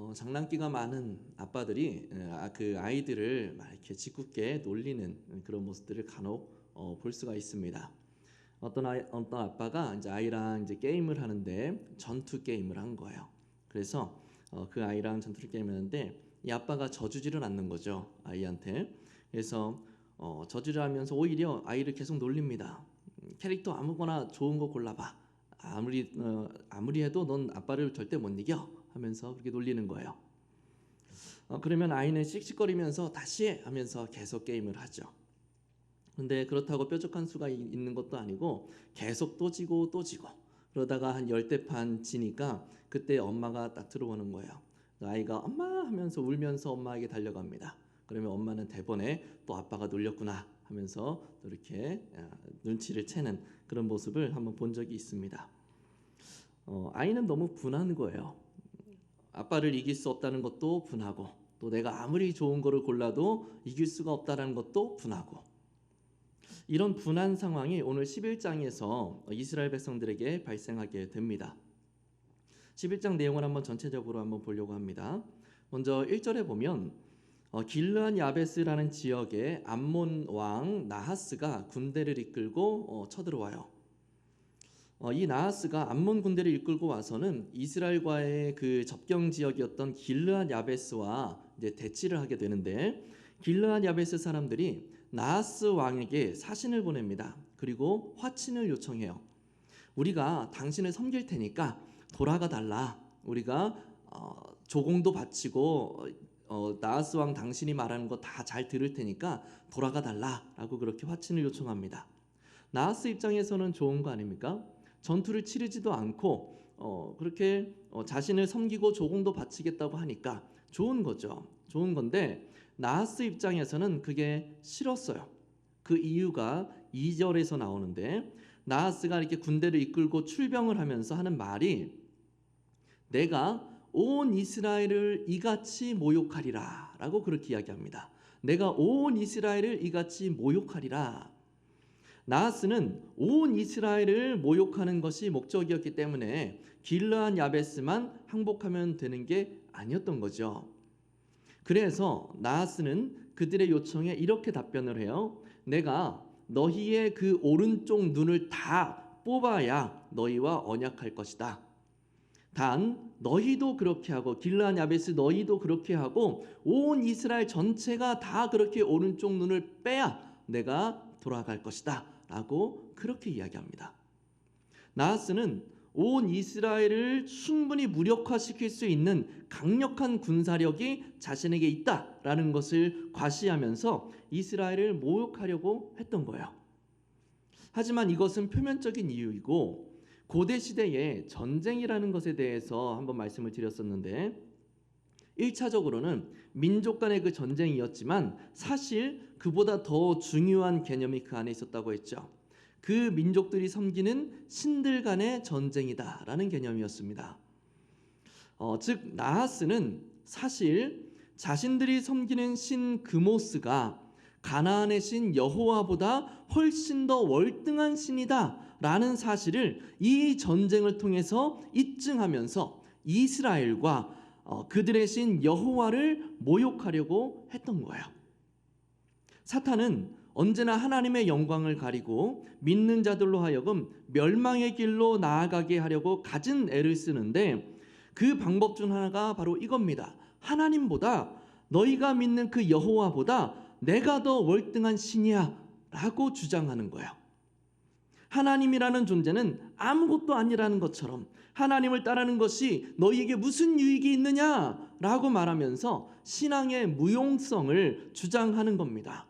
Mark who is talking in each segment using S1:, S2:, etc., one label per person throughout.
S1: 어, 장난기가 많은 아빠들이 에, 아, 그 아이들을 막 이렇게 짓궂게 놀리는 그런 모습들을 간혹 어, 볼 수가 있습니다. 어떤 아이, 어떤 아빠가 이제 아이랑 이제 게임을 하는데 전투 게임을 한 거예요. 그래서 어, 그 아이랑 전투 게임을 하는데 이 아빠가 져주지를 않는 거죠 아이한테. 그래서 어, 저지를 하면서 오히려 아이를 계속 놀립니다. 음, 캐릭터 아무거나 좋은 거 골라봐. 아무리 어, 아무리 해도 넌 아빠를 절대 못 이겨 하면서 그렇게 놀리는 거예요. 어, 그러면 아이는 씩씩거리면서 다시 해 하면서 계속 게임을 하죠. 근데 그렇다고 뾰족한 수가 이- 있는 것도 아니고 계속 또 지고 또 지고 그러다가 한 열대 판 지니까 그때 엄마가 딱 들어오는 거예요. 아이가 엄마 하면서 울면서 엄마에게 달려갑니다. 그러면 엄마는 대번에 또 아빠가 놀렸구나 하면서 또 이렇게 아, 눈치를 채는 그런 모습을 한번 본 적이 있습니다. 어, 아이는 너무 분한 거예요. 아빠를 이길 수 없다는 것도 분하고 또 내가 아무리 좋은 거를 골라도 이길 수가 없다는 것도 분하고 이런 분한 상황이 오늘 11장에서 이스라엘 백성들에게 발생하게 됩니다. 11장 내용을 한번 전체적으로 한번 보려고 합니다. 먼저 1절에 보면 어, 길르한 야베스라는 지역에 암몬 왕 나하스가 군대를 이끌고 어, 쳐들어와요. 어, 이 나하스가 암몬 군대를 이끌고 와서는 이스라엘과의 그 접경 지역이었던 길르한 야베스와 이제 대치를 하게 되는데 길르한 야베스 사람들이 나하스 왕에게 사신을 보냅니다. 그리고 화친을 요청해요. 우리가 당신을 섬길 테니까 돌아가 달라. 우리가 어, 조공도 바치고 어, 나하스 왕 당신이 말하는 거 다 잘 들을 테니까 돌아가 달라라고 그렇게 화친을 요청합니다. 나하스 입장에서는 좋은 거 아닙니까? 전투를 치르지도 않고 어, 그렇게 어, 자신을 섬기고 조공도 바치겠다고 하니까 좋은 거죠. 좋은 건데 나하스 입장에서는 그게 싫었어요. 그 이유가 2절에서 나오는데 나하스가 이렇게 군대를 이끌고 출병을 하면서 하는 말이 내가 온 이스라엘을 이같이 모욕하리라 라고 그렇게 이야기합니다. 내가 온 이스라엘을 이같이 모욕하리라. 나하스는 온 이스라엘을 모욕하는 것이 목적이었기 때문에 길르한 야베스만 항복하면 되는 게 아니었던 거죠. 그래서 나하스는 그들의 요청에 이렇게 답변을 해요. 내가 너희의 그 오른쪽 눈을 다 뽑아야 너희와 언약할 것이다. 단 너희도 그렇게 하고 길르한 야베스 너희도 그렇게 하고 온 이스라엘 전체가 다 그렇게 오른쪽 눈을 빼야 내가 돌아갈 것이다. 라고 그렇게 이야기합니다. 나하스는 온 이스라엘을 충분히 무력화시킬 수 있는 강력한 군사력이 자신에게 있다라는 것을 과시하면서 이스라엘을 모욕하려고 했던 거예요. 하지만 이것은 표면적인 이유이고 고대 시대에 전쟁이라는 것에 대해서 한번 말씀을 드렸었는데 1차적으로는 민족 간의 그 전쟁이었지만 사실 그보다 더 중요한 개념이 그 안에 있었다고 했죠. 그 민족들이 섬기는 신들 간의 전쟁이다라는 개념이었습니다. 어, 즉 나하스는 사실 자신들이 섬기는 신 그모스가 가나안의 신 여호와보다 훨씬 더 월등한 신이다라는 사실을 이 전쟁을 통해서 입증하면서 이스라엘과 어, 그들의 신 여호와를 모욕하려고 했던 거예요. 사탄은 언제나 하나님의 영광을 가리고 믿는 자들로 하여금 멸망의 길로 나아가게 하려고 가진 애를 쓰는데 그 방법 중 하나가 바로 이겁니다. 하나님보다 너희가 믿는 그 여호와보다 내가 더 월등한 신이야라고 주장하는 거예요. 하나님이라는 존재는 아무것도 아니라는 것처럼 하나님을 따르는 것이 너희에게 무슨 유익이 있느냐라고 말하면서 신앙의 무용성을 주장하는 겁니다.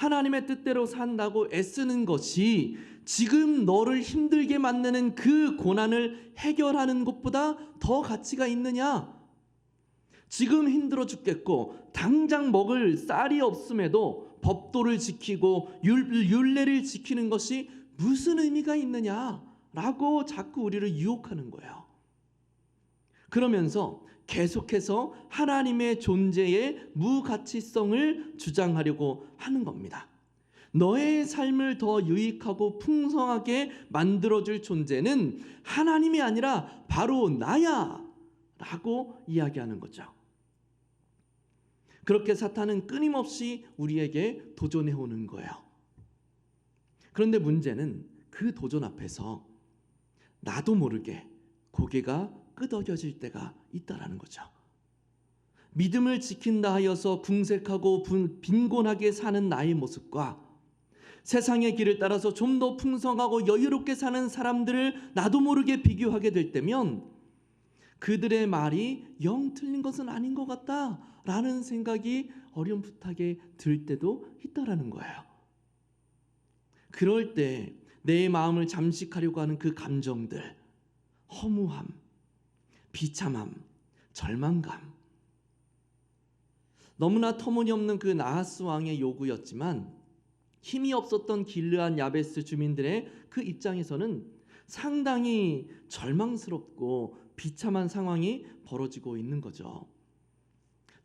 S1: 하나님의 뜻대로 산다고 애쓰는 것이 지금 너를 힘들게 만드는 그 고난을 해결하는 것보다 더 가치가 있느냐? 지금 힘들어 죽겠고 당장 먹을 쌀이 없음에도 법도를 지키고 율례를 지키는 것이 무슨 의미가 있느냐 라고 자꾸 우리를 유혹하는 거예요. 그러면서 계속해서 하나님의 존재의 무가치성을 주장하려고 하는 겁니다. 너의 삶을 더 유익하고 풍성하게 만들어줄 존재는 하나님이 아니라 바로 나야. 라고 이야기하는 거죠. 그렇게 사탄은 끊임없이 우리에게 도전해 오는 거예요. 그런데 문제는 그 도전 앞에서 나도 모르게 고개가 끄덕여질 때가 있다라는 거죠. 믿음을 지킨다 하여서 궁색하고 분- 빈곤하게 사는 나의 모습과 세상의 길을 따라서 좀 더 풍성하고 여유롭게 사는 사람들을 나도 모르게 비교하게 될 때면 그들의 말이 영 틀린 것은 아닌 것 같다라는 생각이 어렴풋하게 들 때도 있다라는 거예요. 그럴 때 내 마음을 잠식하려고 하는 그 감정들, 허무함, 비참함, 절망감, 너무나 터무니없는 그 나하스 왕의 요구였지만 힘이 없었던 길르한 야베스 주민들의 그 입장에서는 상당히 절망스럽고 비참한 상황이 벌어지고 있는 거죠.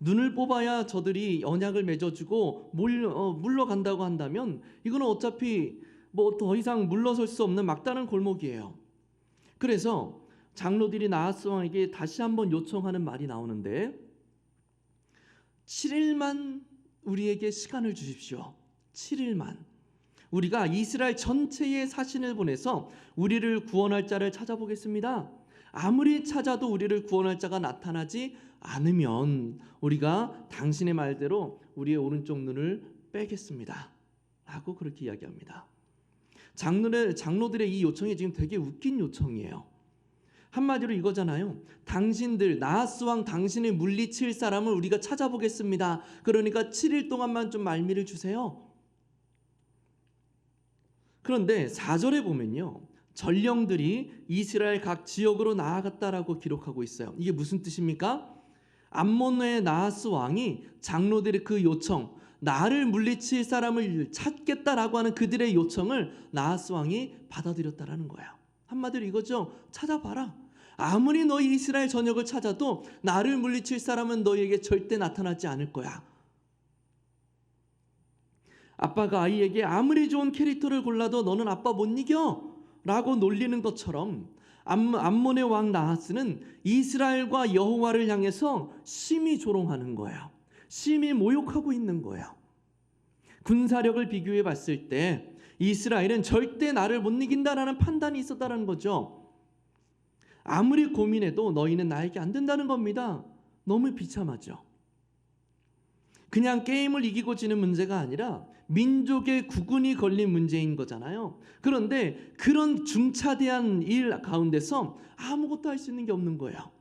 S1: 눈을 뽑아야 저들이 언약을 맺어주고 어, 물러 간다고 한다면 이거는 어차피 뭐 더 이상 물러설 수 없는 막다른 골목이에요. 그래서 장로들이 나하스 왕에게 다시 한번 요청하는 말이 나오는데 7일만 우리에게 시간을 주십시오. 7일만. 우리가 이스라엘 전체에 사신을 보내서 우리를 구원할 자를 찾아보겠습니다. 아무리 찾아도 우리를 구원할 자가 나타나지 않으면 우리가 당신의 말대로 우리의 오른쪽 눈을 빼겠습니다. 라고 그렇게 이야기합니다. 장로의, 장로들의 이 요청이 지금 되게 웃긴 요청이에요. 한마디로 이거잖아요. 당신들 나하스 왕 당신을 물리칠 사람을 우리가 찾아보겠습니다. 그러니까 7일 동안만 좀 말미를 주세요. 그런데 4절에 보면요. 전령들이 이스라엘 각 지역으로 나아갔다라고 기록하고 있어요. 이게 무슨 뜻입니까? 암몬의 나하스 왕이 장로들의 그 요청, 나를 물리칠 사람을 찾겠다라고 하는 그들의 요청을 나하스 왕이 받아들였다라는 거예요. 한마디로 이거죠. 찾아봐라. 아무리 너희 이스라엘 전역을 찾아도 나를 물리칠 사람은 너희에게 절대 나타나지 않을 거야. 아빠가 아이에게 아무리 좋은 캐릭터를 골라도 너는 아빠 못 이겨 라고 놀리는 것처럼 암- 암몬의 왕 나하스는 이스라엘과 여호와를 향해서 심히 조롱하는 거예요. 심히 모욕하고 있는 거예요. 군사력을 비교해 봤을 때 이스라엘은 절대 나를 못 이긴다라는 판단이 있었다는 거죠. 아무리 고민해도 너희는 나에게 안 된다는 겁니다. 너무 비참하죠. 그냥 게임을 이기고 지는 문제가 아니라 민족의 구군이 걸린 문제인 거잖아요. 그런데 그런 중차대한 일 가운데서 아무것도 할 수 있는 게 없는 거예요.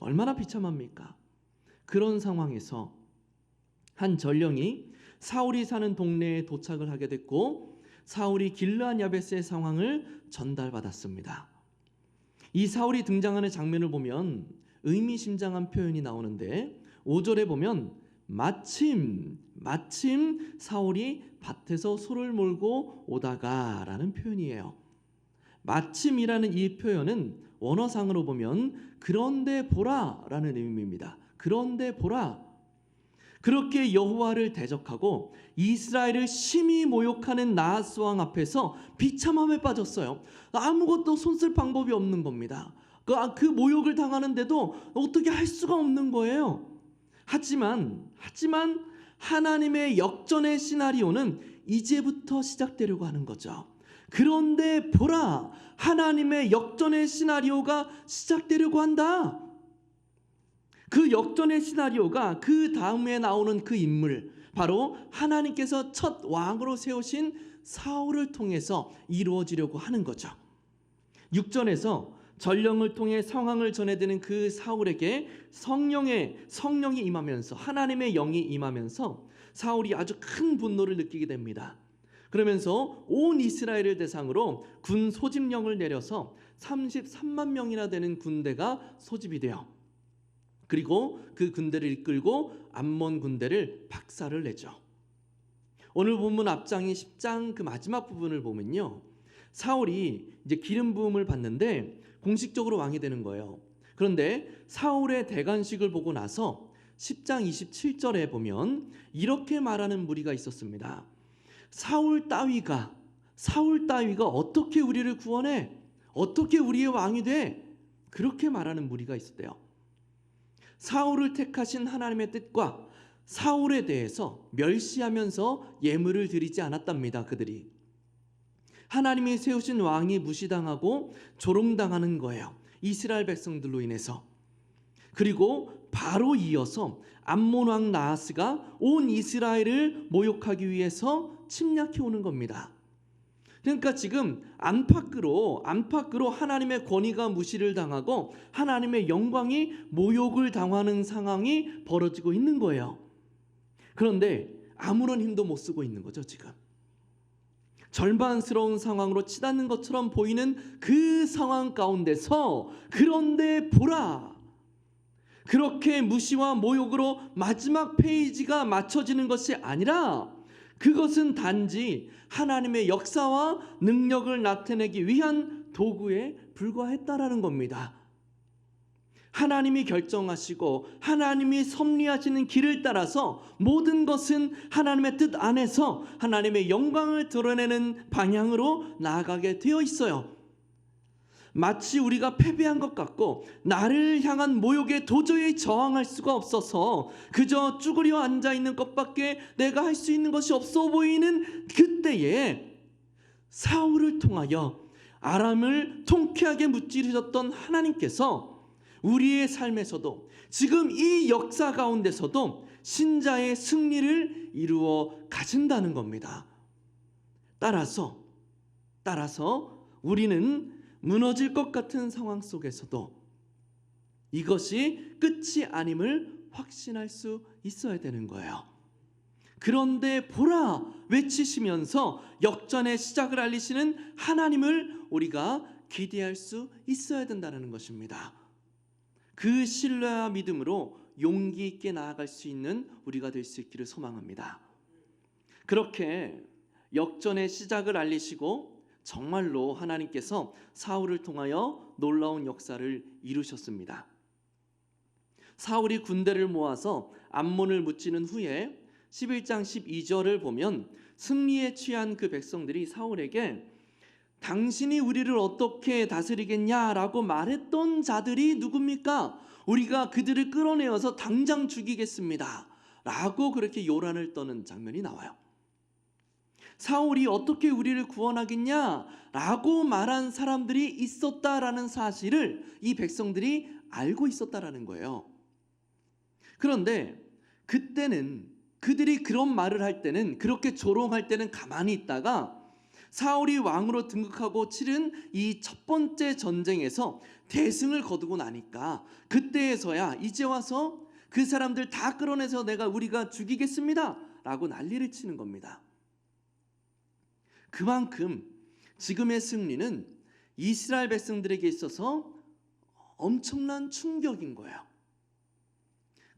S1: 얼마나 비참합니까? 그런 상황에서 한 전령이 사울이 사는 동네에 도착을 하게 됐고 사울이 길르한 야베스의 상황을 전달받았습니다. 이 사울이 등장하는 장면을 보면 의미심장한 표현이 나오는데 5절에 보면 마침 마침 사울이 밭에서 소를 몰고 오다가라는 표현이에요. 마침이라는 이 표현은 원어상으로 보면 그런데 보라라는 의미입니다. 그런데 보라. 그렇게 여호와를 대적하고 이스라엘을 심히 모욕하는 나하스 왕 앞에서 비참함에 빠졌어요. 아무것도 손쓸 방법이 없는 겁니다. 그, 그 모욕을 당하는데도 어떻게 할 수가 없는 거예요. 하지만 하지만 하나님의 역전의 시나리오는 이제부터 시작되려고 하는 거죠. 그런데 보라 하나님의 역전의 시나리오가 시작되려고 한다. 그 역전의 시나리오가 그 다음에 나오는 그 인물 바로 하나님께서 첫 왕으로 세우신 사울을 통해서 이루어지려고 하는 거죠. 6절에서 전령을 통해 상황을 전해드는 그 사울에게 성령의 성령이 임하면서 하나님의 영이 임하면서 사울이 아주 큰 분노를 느끼게 됩니다. 그러면서 온 이스라엘을 대상으로 군 소집령을 내려서 33만 명이나 되는 군대가 소집이 돼요. 그리고 그 군대를 이끌고 암몬 군대를 박살을 내죠. 오늘 본문 앞장이 10장 그 마지막 부분을 보면요. 사울이 이제 기름 부음을 받는데 공식적으로 왕이 되는 거예요. 그런데 사울의 대관식을 보고 나서 10장 27절에 보면 이렇게 말하는 무리가 있었습니다. 사울 따위가 사울 따위가 어떻게 우리를 구원해? 어떻게 우리의 왕이 돼? 그렇게 말하는 무리가 있었대요. 사울을 택하신 하나님의 뜻과 사울에 대해서 멸시하면서 예물을 드리지 않았답니다. 그들이 하나님이 세우신 왕이 무시당하고 조롱당하는 거예요. 이스라엘 백성들로 인해서. 그리고 바로 이어서 암몬 왕 나하스가 온 이스라엘을 모욕하기 위해서 침략해 오는 겁니다. 그러니까 지금 안팎으로 안팎으로 하나님의 권위가 무시를 당하고 하나님의 영광이 모욕을 당하는 상황이 벌어지고 있는 거예요. 그런데 아무런 힘도 못 쓰고 있는 거죠, 지금. 절반스러운 상황으로 치닫는 것처럼 보이는 그 상황 가운데서 그런데 보라. 그렇게 무시와 모욕으로 마지막 페이지가 맞춰지는 것이 아니라 그것은 단지 하나님의 역사와 능력을 나타내기 위한 도구에 불과했다라는 겁니다. 하나님이 결정하시고 하나님이 섭리하시는 길을 따라서 모든 것은 하나님의 뜻 안에서 하나님의 영광을 드러내는 방향으로 나아가게 되어 있어요. 마치 우리가 패배한 것 같고 나를 향한 모욕에 도저히 저항할 수가 없어서 그저 쭈그려 앉아 있는 것밖에 내가 할 수 있는 것이 없어 보이는 그때에 사울을 통하여 아람을 통쾌하게 무찌르셨던 하나님께서 우리의 삶에서도 지금 이 역사 가운데서도 신자의 승리를 이루어 가진다는 겁니다. 따라서 따라서 우리는 무너질 것 같은 상황 속에서도 이것이 끝이 아님을 확신할 수 있어야 되는 거예요. 그런데 보라 외치시면서 역전의 시작을 알리시는 하나님을 우리가 기대할 수 있어야 된다는 것입니다. 그 신뢰와 믿음으로 용기 있게 나아갈 수 있는 우리가 될 수 있기를 소망합니다. 그렇게 역전의 시작을 알리시고 정말로 하나님께서 사울을 통하여 놀라운 역사를 이루셨습니다. 사울이 군대를 모아서 암몬을 무찌는 후에 11장 12절을 보면 승리에 취한 그 백성들이 사울에게 당신이 우리를 어떻게 다스리겠냐라고 말했던 자들이 누굽니까? 우리가 그들을 끌어내어서 당장 죽이겠습니다. 라고 그렇게 요란을 떠는 장면이 나와요. 사울이 어떻게 우리를 구원하겠냐? 라고 말한 사람들이 있었다라는 사실을 이 백성들이 알고 있었다라는 거예요. 그런데 그때는 그들이 그런 말을 할 때는 그렇게 조롱할 때는 가만히 있다가 사울이 왕으로 등극하고 치른 이 첫 번째 전쟁에서 대승을 거두고 나니까 그때에서야 이제 와서 그 사람들 다 끌어내서 내가 우리가 죽이겠습니다 라고 난리를 치는 겁니다. 그만큼 지금의 승리는 이스라엘 백성들에게 있어서 엄청난 충격인 거예요.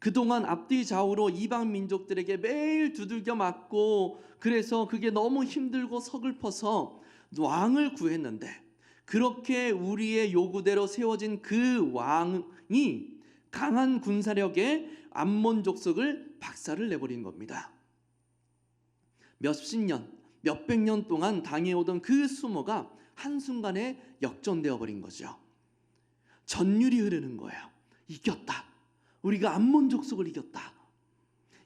S1: 그동안 앞뒤 좌우로 이방 민족들에게 매일 두들겨 맞고 그래서 그게 너무 힘들고 서글퍼서 왕을 구했는데 그렇게 우리의 요구대로 세워진 그 왕이 강한 군사력에 암몬 족속을 박살을 내버린 겁니다. 몇십 년, 몇백 년 동안 당해오던 그 수모가 한순간에 역전되어 버린 거죠. 전율이 흐르는 거예요. 이겼다. 우리가 암몬 족속을 이겼다.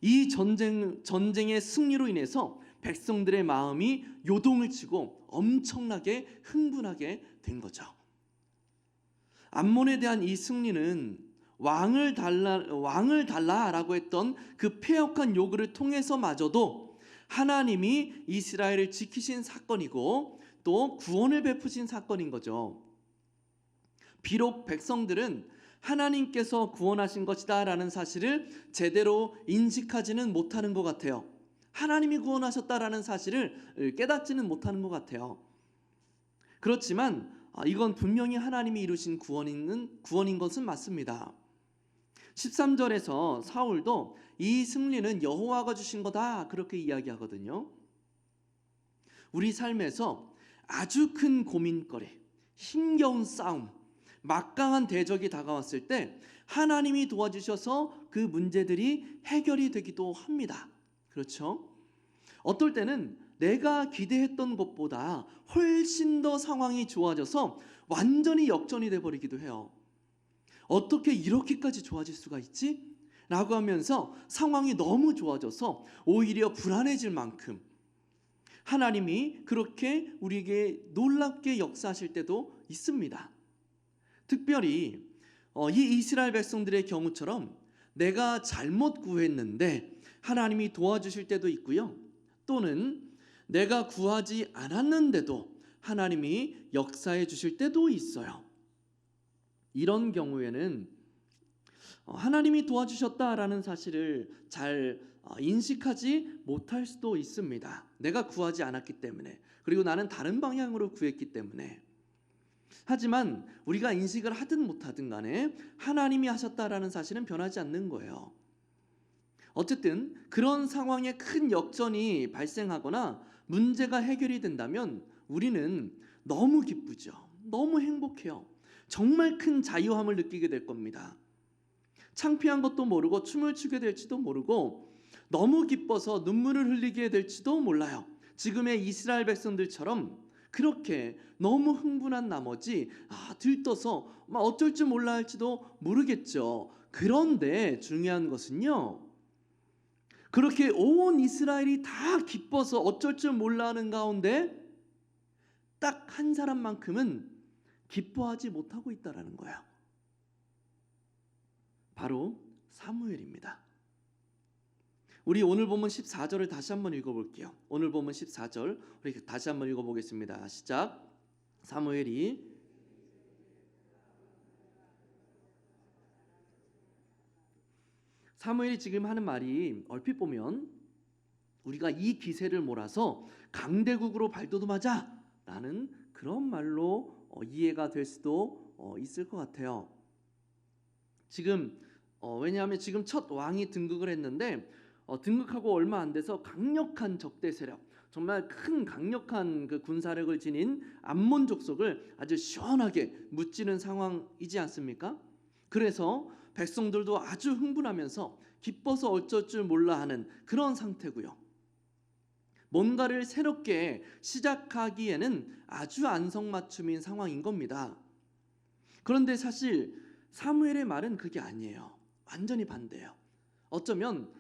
S1: 이 전쟁 전쟁의 승리로 인해서 백성들의 마음이 요동을 치고 엄청나게 흥분하게 된 거죠. 암몬에 대한 이 승리는 왕을 달라 왕을 달라라고 했던 그 폐역한 요구를 통해서마저도 하나님이 이스라엘을 지키신 사건이고 또 구원을 베푸신 사건인 거죠. 비록 백성들은 하나님께서 구원하신 것이다라는 사실을 제대로 인식하지는 못하는 것 같아요. 하나님이 구원하셨다라는 사실을 깨닫지는 못하는 것 같아요. 그렇지만 아, 이건 분명히 하나님이 이루신 구원인, 구원인 것은 맞습니다. 13절에서 사울도 이 승리는 여호와가 주신 거다 그렇게 이야기하거든요. 우리 삶에서 아주 큰 고민거리, 힘겨운 싸움, 막강한 대적이 다가왔을 때 하나님이 도와주셔서 그 문제들이 해결이 되기도 합니다. 그렇죠? 어떨 때는 내가 기대했던 것보다 훨씬 더 상황이 좋아져서 완전히 역전이 돼 버리기도 해요. 어떻게 이렇게까지 좋아질 수가 있지? 라고 하면서 상황이 너무 좋아져서 오히려 불안해질 만큼 하나님이 그렇게 우리에게 놀랍게 역사하실 때도 있습니다. 특별히 어, 이 이스라엘 백성들의 경우처럼 내가 잘못 구했는데 하나님이 도와주실 때도 있고요. 또는 내가 구하지 않았는데도 하나님이 역사해 주실 때도 있어요. 이런 경우에는 어, 하나님이 도와주셨다라는 사실을 잘 어, 인식하지 못할 수도 있습니다. 내가 구하지 않았기 때문에 그리고 나는 다른 방향으로 구했기 때문에 하지만 우리가 인식을 하든 못하든 간에 하나님이 하셨다라는 사실은 변하지 않는 거예요. 어쨌든 그런 상황에 큰 역전이 발생하거나 문제가 해결이 된다면 우리는 너무 기쁘죠. 너무 행복해요. 정말 큰 자유함을 느끼게 될 겁니다. 창피한 것도 모르고 춤을 추게 될지도 모르고 너무 기뻐서 눈물을 흘리게 될지도 몰라요. 지금의 이스라엘 백성들처럼 그렇게 너무 흥분한 나머지 아, 들떠서 막 어쩔 줄 몰라 할지도 모르겠죠. 그런데 중요한 것은요. 그렇게 온 이스라엘이 다 기뻐서 어쩔 줄 몰라 하는 가운데 딱 한 사람만큼은 기뻐하지 못하고 있다라는 거예요. 바로 사무엘입니다. 우리 오늘 보면 14절을 다시 한번 읽어볼게요. 오늘 보면 14절 우리 다시 한번 읽어보겠습니다. 시작. 사무엘이 사무엘이 지금 하는 말이 얼핏 보면 우리가 이 기세를 몰아서 강대국으로 발돋움하자라는 그런 말로 어, 이해가 될 수도 어, 있을 것 같아요. 지금 어, 왜냐하면 지금 첫 왕이 등극을 했는데 어, 등극하고 얼마 안 돼서 강력한 적대 세력, 정말 큰 강력한 그 군사력을 지닌 암몬 족속을 아주 시원하게 무찌는 상황이지 않습니까? 그래서 백성들도 아주 흥분하면서 기뻐서 어쩔 줄 몰라 하는 그런 상태고요. 뭔가를 새롭게 시작하기에는 아주 안성맞춤인 상황인 겁니다. 그런데 사실 사무엘의 말은 그게 아니에요. 완전히 반대예요. 어쩌면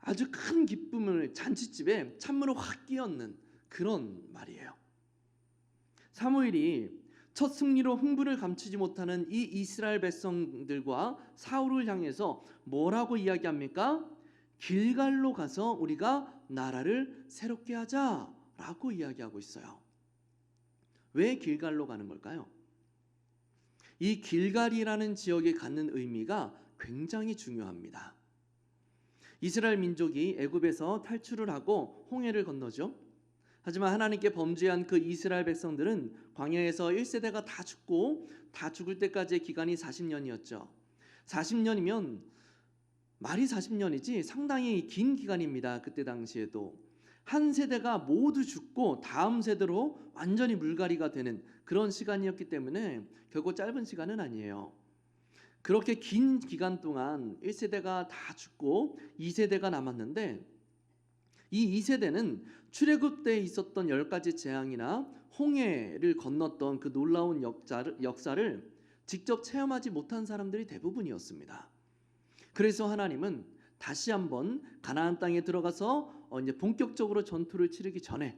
S1: 아주 큰 기쁨을 잔치집에 찬물을 확 끼얹는 그런 말이에요. 사무엘이 첫 승리로 흥분을 감추지 못하는 이 이스라엘 백성들과 사울을 향해서 뭐라고 이야기합니까? 길갈로 가서 우리가 나라를 새롭게 하자라고 이야기하고 있어요. 왜 길갈로 가는 걸까요? 이 길갈이라는 지역에 갖는 의미가 굉장히 중요합니다. 이스라엘 민족이 애굽에서 탈출을 하고 홍해를 건너죠. 하지만 하나님께 범죄한 그 이스라엘 백성들은 광야에서 1세대가 다 죽고 다 죽을 때까지의 기간이 40년이었죠. 40년이면 말이 40년이지 상당히 긴 기간입니다. 그때 당시에도 한 세대가 모두 죽고 다음 세대로 완전히 물갈이가 되는 그런 시간이었기 때문에 결코 짧은 시간은 아니에요. 그렇게 긴 기간 동안 1세대가 다 죽고 2세대가 남았는데 이 2세대는 출애굽 때 있었던 열 가지 재앙이나 홍해를 건넜던 그 놀라운 역사를 직접 체험하지 못한 사람들이 대부분이었습니다. 그래서 하나님은 다시 한번 가나안 땅에 들어가서 어 이제 본격적으로 전투를 치르기 전에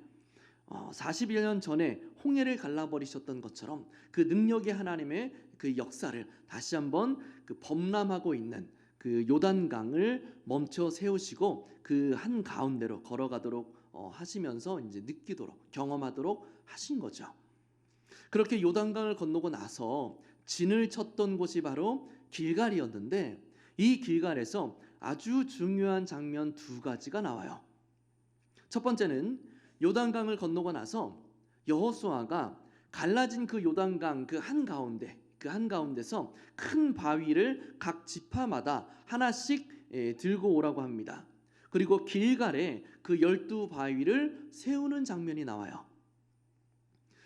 S1: 어 41년 전에 홍해를 갈라버리셨던 것처럼 그 능력의 하나님의 그 역사를 다시 한번 그 범람하고 있는 그 요단강을 멈춰 세우시고 그 한 가운데로 걸어가도록 어 하시면서 이제 느끼도록 경험하도록 하신 거죠. 그렇게 요단강을 건너고 나서 진을 쳤던 곳이 바로 길갈이었는데 이 길갈에서 아주 중요한 장면 두 가지가 나와요. 첫 번째는 요단강을 건너고 나서 여호수아가 갈라진 그 요단강 그 한 가운데 그 한 가운데서 큰 바위를 각 지파마다 하나씩 예, 들고 오라고 합니다. 그리고 길갈에 그 열두 바위를 세우는 장면이 나와요.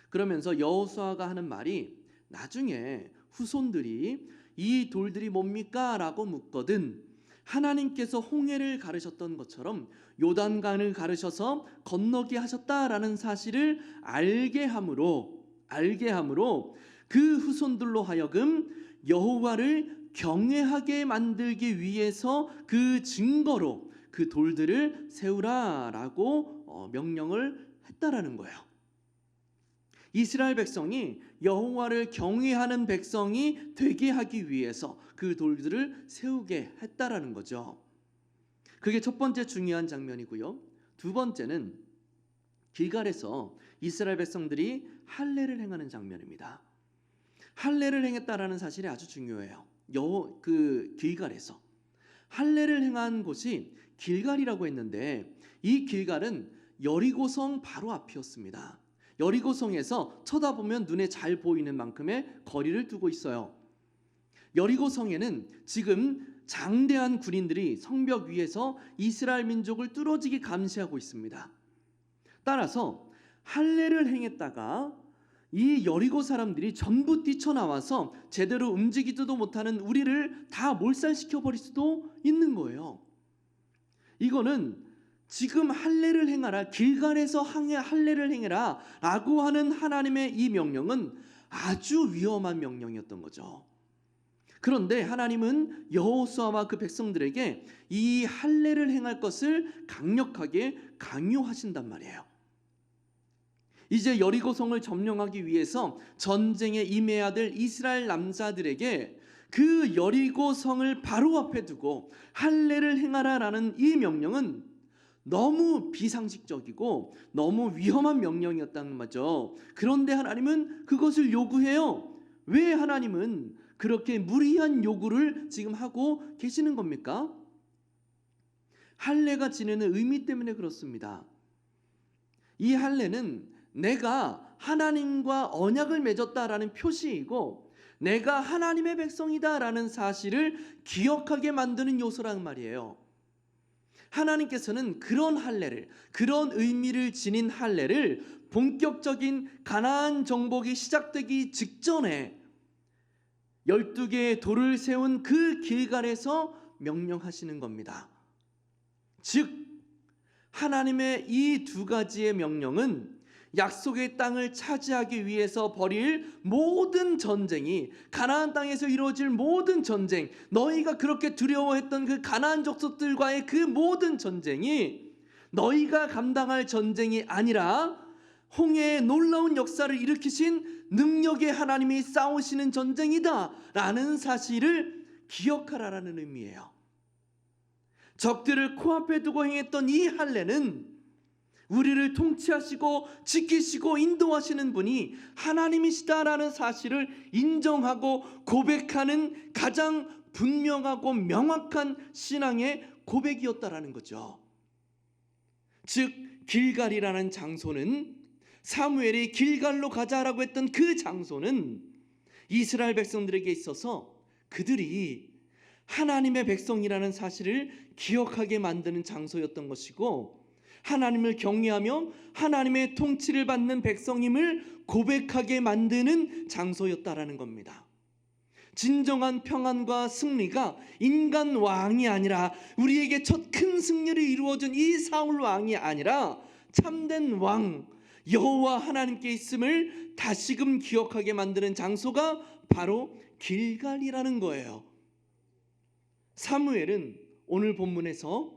S1: 그러면서 여호수아가 하는 말이 나중에 후손들이 이 돌들이 뭡니까 라고 묻거든 하나님께서 홍해를 가르셨던 것처럼 요단강을 가르셔서 건너게 하셨다라는 사실을 알게 함으로 알게 함으로 그 후손들로 하여금 여호와를 경외하게 만들기 위해서 그 증거로 그 돌들을 세우라라고 어, 명령을 했다라는 거예요. 이스라엘 백성이 여호와를 경외하는 백성이 되게 하기 위해서 그 돌들을 세우게 했다라는 거죠. 그게 첫 번째 중요한 장면이고요. 두 번째는 길갈에서 이스라엘 백성들이 할례를 행하는 장면입니다. 할례를 행했다라는 사실이 아주 중요해요. 여 그 길갈에서 할례를 행한 곳이 길갈이라고 했는데 이 길갈은 여리고성 바로 앞이었습니다. 여리고성에서 쳐다보면 눈에 잘 보이는 만큼의 거리를 두고 있어요. 여리고성에는 지금 장대한 군인들이 성벽 위에서 이스라엘 민족을 뚫어지게 감시하고 있습니다. 따라서 할례를 행했다가 이 여리고 사람들이 전부 뛰쳐나와서 제대로 움직이지도 못하는 우리를 다 몰살시켜 버릴 수도 있는 거예요. 이거는 지금 할례를 행하라 길갈에서 항해 할례를 행해라라고 하는 하나님의 이 명령은 아주 위험한 명령이었던 거죠. 그런데 하나님은 여호수아와 그 백성들에게 이 할례를 행할 것을 강력하게 강요하신단 말이에요. 이제 여리고성을 점령하기 위해서 전쟁에 임해야 될 이스라엘 남자들에게 그 여리고성을 바로 앞에 두고 할례를 행하라라는 이 명령은 너무 비상식적이고 너무 위험한 명령이었다는 거죠. 그런데 하나님은 그것을 요구해요. 왜 하나님은 그렇게 무리한 요구를 지금 하고 계시는 겁니까? 할례가 지내는 의미 때문에 그렇습니다. 이 할례는 내가 하나님과 언약을 맺었다라는 표시이고 내가 하나님의 백성이다라는 사실을 기억하게 만드는 요소란 말이에요. 하나님께서는 그런 할례를 그런 의미를 지닌 할례를 본격적인 가나안 정복이 시작되기 직전에 12개의 돌을 세운 그 길갈에서 명령하시는 겁니다. 즉 하나님의 이 두 가지의 명령은 약속의 땅을 차지하기 위해서 벌일 모든 전쟁이 가나안 땅에서 이루어질 모든 전쟁, 너희가 그렇게 두려워했던 그 가나안 족속들과의 그 모든 전쟁이 너희가 감당할 전쟁이 아니라 홍해의 놀라운 역사를 일으키신 능력의 하나님이 싸우시는 전쟁이다라는 사실을 기억하라라는 의미예요. 적들을 코앞에 두고 행했던 이 할례는 우리를 통치하시고 지키시고 인도하시는 분이 하나님이시다라는 사실을 인정하고 고백하는 가장 분명하고 명확한 신앙의 고백이었다라는 거죠. 즉 길갈이라는 장소는 사무엘이 길갈로 가자라고 했던 그 장소는 이스라엘 백성들에게 있어서 그들이 하나님의 백성이라는 사실을 기억하게 만드는 장소였던 것이고 하나님을 경외하며 하나님의 통치를 받는 백성임을 고백하게 만드는 장소였다라는 겁니다. 진정한 평안과 승리가 인간 왕이 아니라 우리에게 첫 큰 승리를 이루어준 이 사울 왕이 아니라 참된 왕 여호와 하나님께 있음을 다시금 기억하게 만드는 장소가 바로 길갈이라는 거예요. 사무엘은 오늘 본문에서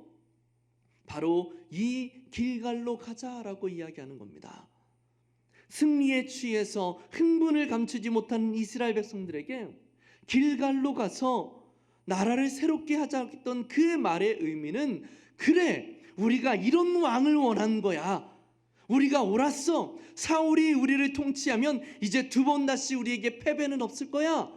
S1: 바로 이 길갈로 가자라고 이야기하는 겁니다. 승리에 취해서 흥분을 감추지 못하는 이스라엘 백성들에게 길갈로 가서 나라를 새롭게 하자 했던 그 말의 의미는 그래 우리가 이런 왕을 원한 거야. 우리가 옳았어. 사울이 우리를 통치하면 이제 두 번 다시 우리에게 패배는 없을 거야.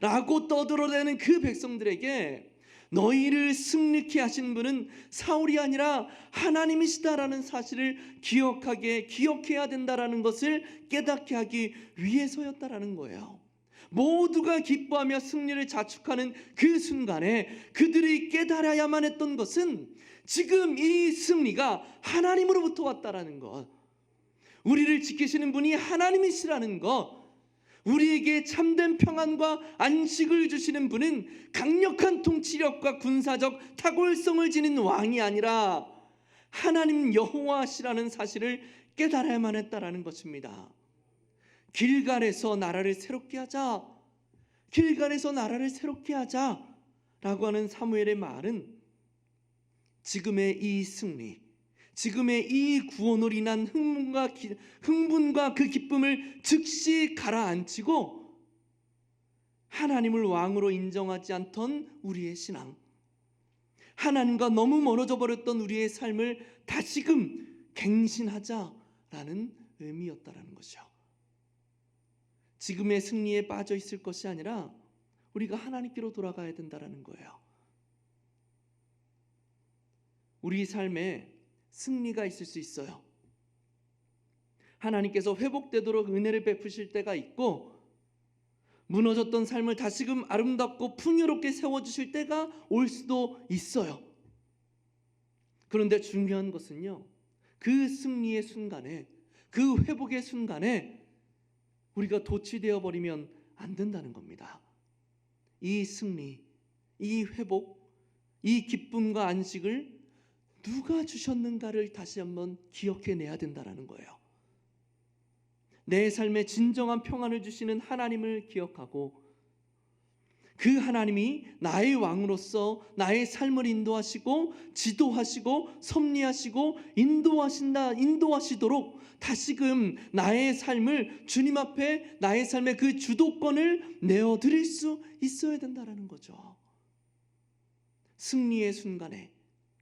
S1: 라고 떠들어대는 그 백성들에게 너희를 승리케 하신 분은 사울이 아니라 하나님이시다라는 사실을 기억하게 기억해야 된다라는 것을 깨닫게 하기 위해서였다라는 거예요. 모두가 기뻐하며 승리를 자축하는 그 순간에 그들이 깨달아야만 했던 것은 지금 이 승리가 하나님으로부터 왔다라는 것. 우리를 지키시는 분이 하나님이시라는 것. 우리에게 참된 평안과 안식을 주시는 분은 강력한 통치력과 군사적 탁월성을 지닌 왕이 아니라 하나님 여호와시라는 사실을 깨달아야만 했다라는 것입니다. 길갈에서 나라를 새롭게 하자. 길갈에서 나라를 새롭게 하자 라고 하는 사무엘의 말은 지금의 이 승리, 지금의 이 구원으로 인한 흥분과 기, 흥분과 그 기쁨을 즉시 가라앉히고 하나님을 왕으로 인정하지 않던 우리의 신앙, 하나님과 너무 멀어져 버렸던 우리의 삶을 다시금 갱신하자라는 의미였다라는 것이죠. 지금의 승리에 빠져 있을 것이 아니라 우리가 하나님께로 돌아가야 된다라는 거예요. 우리 삶에 승리가 있을 수 있어요. 하나님께서 회복되도록 은혜를 베푸실 때가 있고 무너졌던 삶을 다시금 아름답고 풍요롭게 세워주실 때가 올 수도 있어요. 그런데 중요한 것은요, 그 승리의 순간에, 그 회복의 순간에 우리가 도취되어 버리면 안 된다는 겁니다. 이 승리, 이 회복, 이 기쁨과 안식을 누가 주셨는가를 다시 한번 기억해내야 된다는 거예요. 내 삶에 진정한 평안을 주시는 하나님을 기억하고 그 하나님이 나의 왕으로서 나의 삶을 인도하시고 지도하시고 섭리하시고 인도하신다 인도하시도록 다시금 나의 삶을 주님 앞에 나의 삶의 그 주도권을 내어 드릴 수 있어야 된다라는 거죠. 승리의 순간에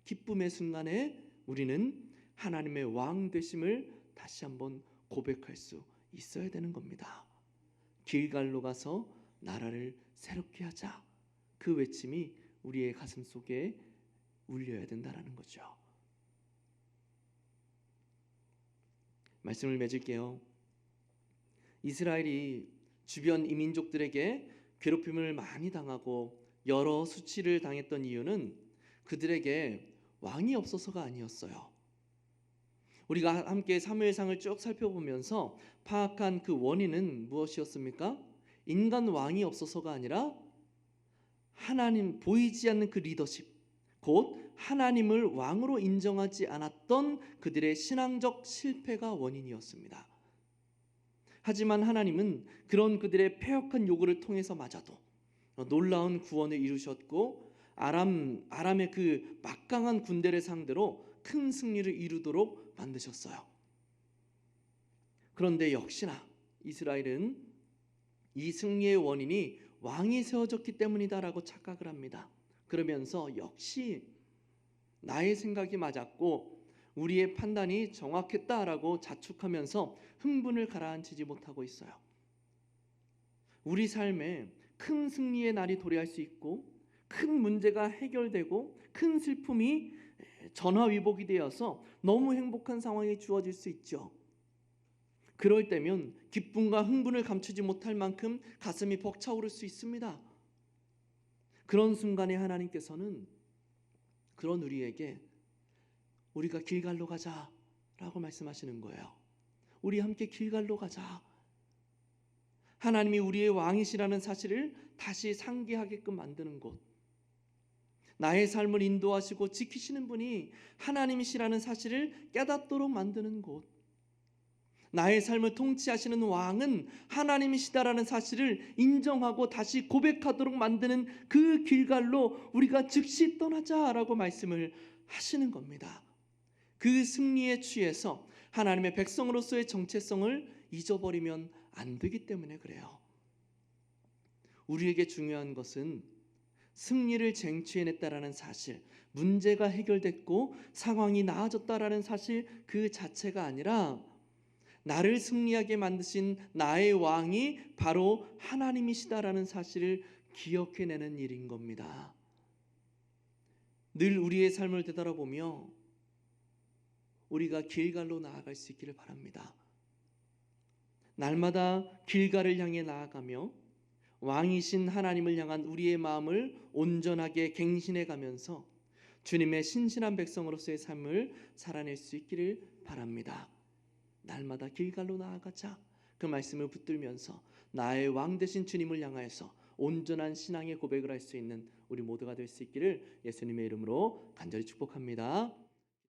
S1: 기쁨의 순간에 우리는 하나님의 왕 되심을 다시 한번 고백할 수 있어야 되는 겁니다. 길갈로 가서 나라를 새롭게 하자. 그 외침이 우리의 가슴 속에 울려야 된다라는 거죠. 말씀을 맺을게요. 이스라엘이 주변 이민족들에게 괴롭힘을 많이 당하고 여러 수치를 당했던 이유는 그들에게 왕이 없어서가 아니었어요. 우리가 함께 사무엘상을 쭉 살펴보면서 파악한 그 원인은 무엇이었습니까? 인간 왕이 없어서가 아니라 하나님 보이지 않는 그 리더십, 곧 하나님을 왕으로 인정하지 않았던 그들의 신앙적 실패가 원인이었습니다. 하지만 하나님은 그런 그들의 폐역한 요구를 통해서마저도 놀라운 구원을 이루셨고 아람 아람의 그 막강한 군대를 상대로 큰 승리를 이루도록 만드셨어요. 그런데 역시나 이스라엘은 이 승리의 원인이 왕이 세워졌기 때문이다라고 착각을 합니다. 그러면서 역시 나의 생각이 맞았고 우리의 판단이 정확했다라고 자축하면서 흥분을 가라앉히지 못하고 있어요. 우리 삶에 큰 승리의 날이 도래할 수 있고 큰 문제가 해결되고 큰 슬픔이 전화위복이 되어서 너무 행복한 상황이 주어질 수 있죠. 그럴 때면 기쁨과 흥분을 감추지 못할 만큼 가슴이 벅차오를 수 있습니다. 그런 순간에 하나님께서는 그런 우리에게 우리가 길갈로 가자 라고 말씀하시는 거예요. 우리 함께 길갈로 가자. 하나님이 우리의 왕이시라는 사실을 다시 상기하게끔 만드는 곳. 나의 삶을 인도하시고 지키시는 분이 하나님이시라는 사실을 깨닫도록 만드는 곳. 나의 삶을 통치하시는 왕은 하나님이시다라는 사실을 인정하고 다시 고백하도록 만드는 그 길갈로 우리가 즉시 떠나자라고 말씀을 하시는 겁니다. 그 승리에 취해서 하나님의 백성으로서의 정체성을 잊어버리면 안 되기 때문에 그래요. 우리에게 중요한 것은 승리를 쟁취해냈다라는 사실, 문제가 해결됐고 상황이 나아졌다라는 사실 그 자체가 아니라 나를 승리하게 만드신 나의 왕이 바로 하나님이시다라는 사실을 기억해내는 일인 겁니다. 늘 우리의 삶을 되돌아보며 우리가 길갈로 나아갈 수 있기를 바랍니다. 날마다 길갈을 향해 나아가며 왕이신 하나님을 향한 우리의 마음을 온전하게 갱신해 가면서 주님의 신실한 백성으로서의 삶을 살아낼 수 있기를 바랍니다. 날마다 길갈로 나아가자. 그 말씀을 붙들면서 나의 왕 되신 주님을 향하여서 온전한 신앙의 고백을 할 수 있는 우리 모두가 될 수 있기를 예수님의 이름으로 간절히 축복합니다.